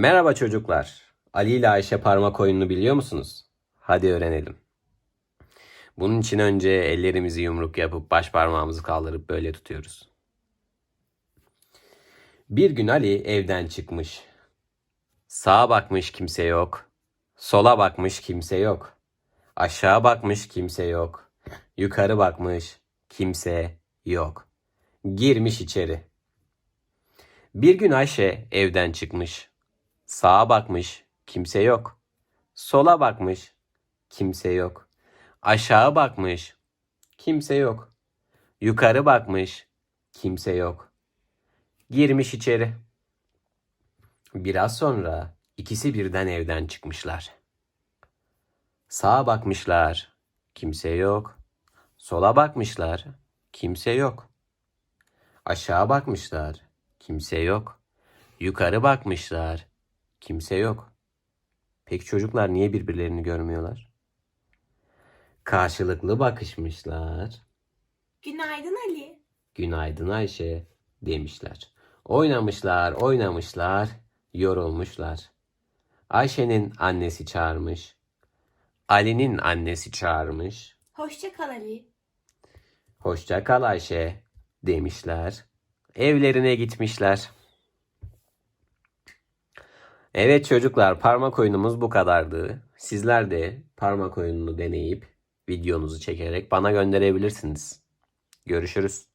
Merhaba çocuklar. Ali ile Ayşe parmak oyununu biliyor musunuz? Hadi öğrenelim. Bunun için önce ellerimizi yumruk yapıp baş parmağımızı kaldırıp böyle tutuyoruz. Bir gün Ali evden çıkmış. Sağa bakmış kimse yok. Sola bakmış kimse yok. Aşağı bakmış kimse yok. Yukarı bakmış kimse yok. Girmiş içeri. Bir gün Ayşe evden çıkmış. Sağa bakmış, kimse yok. Sola bakmış, kimse yok. Aşağı bakmış, kimse yok. Yukarı bakmış, kimse yok. Girmiş içeri. Biraz sonra ikisi birden evden çıkmışlar. Sağa bakmışlar, kimse yok. Sola bakmışlar, kimse yok. Aşağı bakmışlar, kimse yok. Yukarı bakmışlar, kimse yok. Peki çocuklar niye birbirlerini görmüyorlar? Karşılıklı bakışmışlar. Günaydın Ali. Günaydın Ayşe demişler. Oynamışlar, oynamışlar, yorulmuşlar. Ayşe'nin annesi çağırmış. Ali'nin annesi çağırmış. Hoşça kal Ali. Hoşça kal Ayşe demişler. Evlerine gitmişler. Evet çocuklar parmak oyunumuz bu kadardı. Sizler de parmak oyununu deneyip videonuzu çekerek bana gönderebilirsiniz. Görüşürüz.